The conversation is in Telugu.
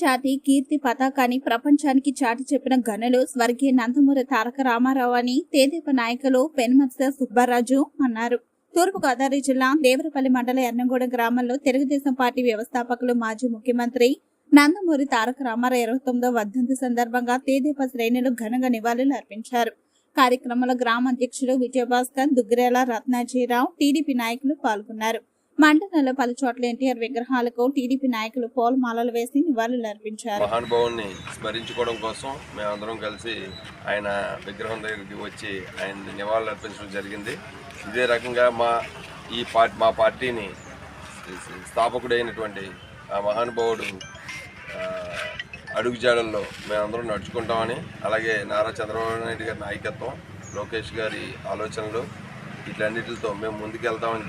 జాతి కీర్తి పతాకాన్ని ప్రపంచానికి చాటి చెప్పిన ఘనులు స్వర్గీయ నందమూరి తారక రామారావు అని తేదీప నాయకులు పెనుమత్స సుబ్బారాజు అన్నారు. తూర్పుగోదావరి జిల్లా దేవరపల్లి మండల ఎర్నగూడెం గ్రామంలో తెలుగుదేశం పార్టీ వ్యవస్థాపకులు మాజీ ముఖ్యమంత్రి నందమూరి తారక రామారావు ఇరవై తొమ్మిదో వర్ధంతి సందర్భంగా తేదీప శ్రేణులు ఘనంగా నివాళులు అర్పించారు. కార్యక్రమంలో గ్రామ అధ్యక్షులు విజయభాస్కర్ దుగ్గిరేల రత్నాజీరావు టీడీపీ నాయకులు పాల్గొన్నారు. మండలంలో పలు చోట్ల ఎన్టీఆర్ విగ్రహాలకు టీడీపీ నాయకులు పూలమాలలు వేసి నివాళులు అర్పించారు. మహానుభావుని స్మరించుకోవడం కోసం మేమందరం కలిసి ఆయన విగ్రహం దగ్గరికి వచ్చి ఆయన నివాళులు అర్పించడం జరిగింది. ఇదే రకంగా మా ఈ పార్టీ మా పార్టీని స్థాపకుడైనటువంటి ఆ మహానుభావుడు అడుగుజాడల్లో మేమందరం నడుచుకుంటామని అలాగే నారా చంద్రబాబు నాయుడు గారి నాయకత్వం లోకేష్ గారి ఆలోచనలు ఇట్లన్నిటితో మేము ముందుకెళ్తామని